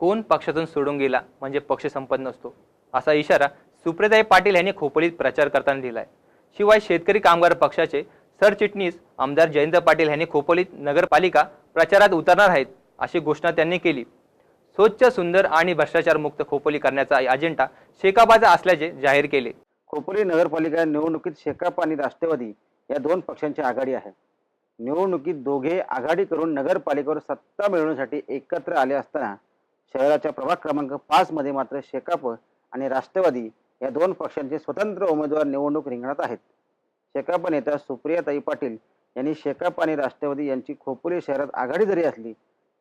कोण पक्षातून सोडून गेला म्हणजे पक्ष संपत नसतो. असा इशारा सुप्रियाताई पाटील यांनी खोपोलीत प्रचार करताना दिलाय. शिवाय शेतकरी कामगार पक्षाचे सरचिटणीस आमदार जयंत पाटील यांनी खोपोलीत नगरपालिका प्रचारात उतरणार आहेत अशी घोषणा त्यांनी केली. स्वच्छ सुंदर आणि भ्रष्टाचारमुक्त खोपोली करण्याचा अजेंडा शेकापाचा असल्याचे जाहीर केले. खोपोली नगरपालिका निवडणुकीत शेकाप आणि राष्ट्रवादी या दोन पक्षांची आघाडी आहे. निवडणुकीत दोघे आघाडी करून नगरपालिकेवर सत्ता मिळवण्यासाठी एकत्र आले असताना शहराच्या प्रभाग क्रमांक पाच मध्ये मात्र शेकाप आणि राष्ट्रवादी या दोन पक्षांचे स्वतंत्र उमेदवार निवडणूक रिंगणात आहेत. शेकाप नेत्या सुप्रियाताई पाटील यांनी शेकाप आणि राष्ट्रवादी यांची खोपोली शहरात आघाडी जरी असली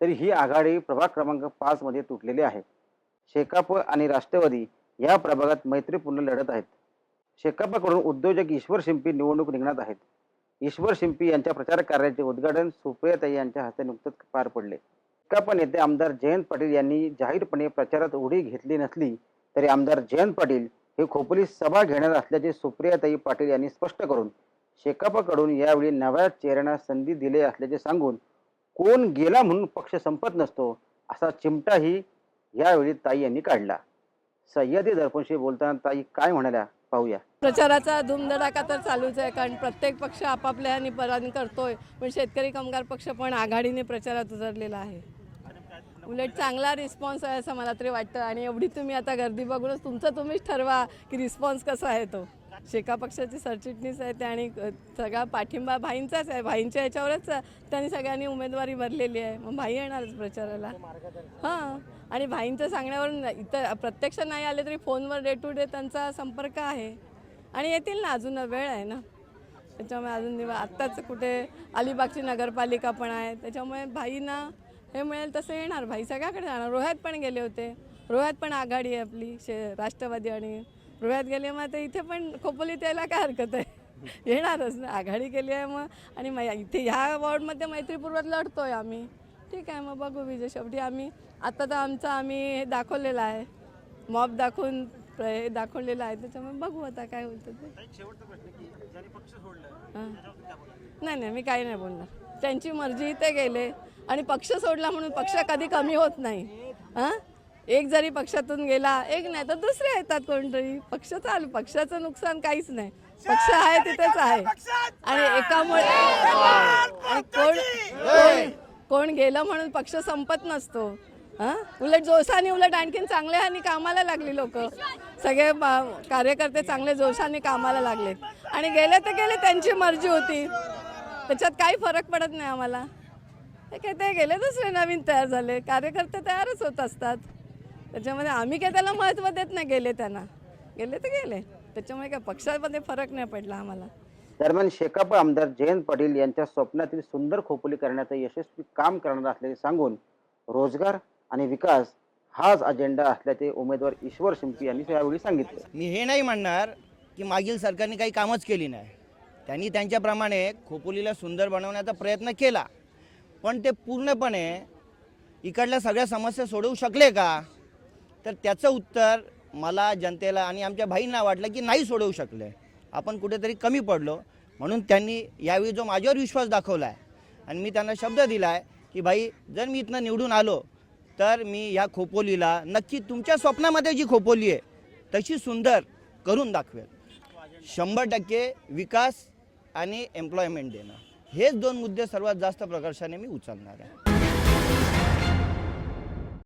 तरी ही आघाडी प्रभाग क्रमांक पाच मध्ये तुटलेली आहे. शेकाप आणि राष्ट्रवादी या प्रभागात मैत्रीपूर्ण लढत आहेत. शेकापाकडून उद्योजक ईश्वर शिंपी निवडणूक रिंगणात आहेत. ईश्वर शिंपी यांच्या प्रचार कार्याचे उद्घाटन सुप्रियाताई यांच्या हस्ते नुकतंच पार पडले. पण नेते आमदार जयंत पाटील यांनी जाहीरपणे प्रचारात उडी घेतली नसली तरी आमदार जयंत पाटील हे खोपोली सभा घेणार असल्याचे सुप्रियाताई पाटील यांनी स्पष्ट करून शेकापाकडून यावेळी नव्या चेहऱ्यांना संधी दिली असल्याचे सांगून कोण गेला म्हणून पक्ष संपत नसतो असा चिमटाही यावेळी ताई यांनी काढला. सह्याद्री दर्पणशी बोलताना ताई काय म्हणाल्या पाहूया. प्रचाराचा धूमधडाका तर चालूच आहे कारण प्रत्येक पक्ष आपापल्या ह्यानी करतोय. पण शेतकरी कामगार पक्ष पण आघाडीने प्रचारात उतरलेला आहे. उलट चांगला रिस्पॉन्स आहे असं मला तरी वाटतं. आणि एवढी तुम्ही आता गर्दी बघूनच तुमचं तुम्हीच ठरवा की रिस्पॉन्स कसा आहे तो. शेका पक्षाची सरचिटणीस आहे ते आणि सगळा पाठिंबा भाईंचाच आहे. भाईंच्या याच्यावरच त्यांनी सगळ्यांनी उमेदवारी भरलेली आहे. मग भाई येणारच प्रचाराला. हां. आणि भाईंच्या सांगण्यावरून इतर प्रत्यक्ष नाही आले तरी फोनवर डे टू डे त्यांचा संपर्क आहे. आणि येतील ना अजून वेळ आहे ना. त्याच्यामुळे अजून दिवा आत्ताच कुठे अलिबागची नगरपालिका पण आहे. त्याच्यामुळे भाईंना हे मिळेल तसं येणार. भाई सगळ्याकडे जाणार. रोह्यात पण गेले होते. रोह्यात पण आघाडी आहे आपली शे राष्ट्रवादी आणि रोह्यात गेले मग आता इथे पण खोपोलीत यायला काय हरकत आहे? येणारच ना. आघाडी केली आहे मग. आणि मै- इथे ह्या वॉर्डमध्ये मैत्रीपूर्वक लढतोय आम्ही. ठीक आहे मग बघू विजय शेवटी. आम्ही आता तर आमचं आम्ही हे दाखवलेलं आहे. मॉब दाखवून हे दाखवलेलं आहे. त्याच्यामुळे बघू आता काय होतं ते. हां. नाही नाही मी काही नाही बोलणार. त्यांची मर्जी ते गेले आणि पक्ष सोडला म्हणून पक्ष कधी कमी होत नाही. हां? एक जरी पक्षातून गेला एक नाही तर दुसरे येतात कोणतरी. पक्ष चालू पक्षाचं नुकसान काहीच नाही. पक्ष आहे तिथेच आहे. आणि एकामुळे आणि कोण कोण कोण गेलं म्हणून पक्ष संपत नसतो. हां? उलट जोशाने उलट आणखीन चांगले आणि कामाला लागली लोक. सगळे कार्यकर्ते चांगले जोशाने कामाला लागलेत. आणि गेले तर गेले त्यांची मर्जी होती. त्याच्यात काही फरक पडत नाही आम्हाला. काय ते गेले दुसरे नवीन तयार झाले. कार्यकर्ते तयारच होत असतात. त्याच्यामध्ये आम्ही काय त्याला महत्त्व देत नाही गेले त्यांना. गेले तर गेले. त्याच्यामुळे काय पक्षामध्ये फरक नाही पडला आम्हाला. दरम्यान शेकाप आमदार जयंत पाटील यांच्या स्वप्नातील सुंदर खोपोली करण्याचं यशस्वी काम करणार असल्याचे सांगून रोजगार आणि विकास हाच अजेंडा असल्याचे उमेदवार ईश्वर शिंपी यांनी यावेळी सांगितले. मी हे नाही म्हणणार की मागील सरकारने काही कामच केली नाही. त्यांनी त्यांच्याप्रमाणे खोपोलीला सुंदर बनवण्याचा प्रयत्न केला. पण ते पूर्णपणे इकडल्या सगळ्या समस्या सोडवू शकले का? तर त्याचं उत्तर मला जनतेला आणि आमच्या भाईंना वाटलं की नाही सोडवू शकले. आपण कुठेतरी कमी पडलो. म्हणून त्यांनी यावेळी जो माझ्यावर विश्वास दाखवला आहे आणि मी त्यांना शब्द दिला आहे की भाई जर मी इथनं निवडून आलो तर मी ह्या खोपोलीला नक्की तुमच्या स्वप्नामध्ये जी खोपोली आहे तशी सुंदर करून दाखवेल. शंभर टक्के विकास आणि एम्प्लॉयमेंट देणं. हेच दोन मुद्दे सर्वात जास्त प्रकर्षाने मी उचलणार आहे.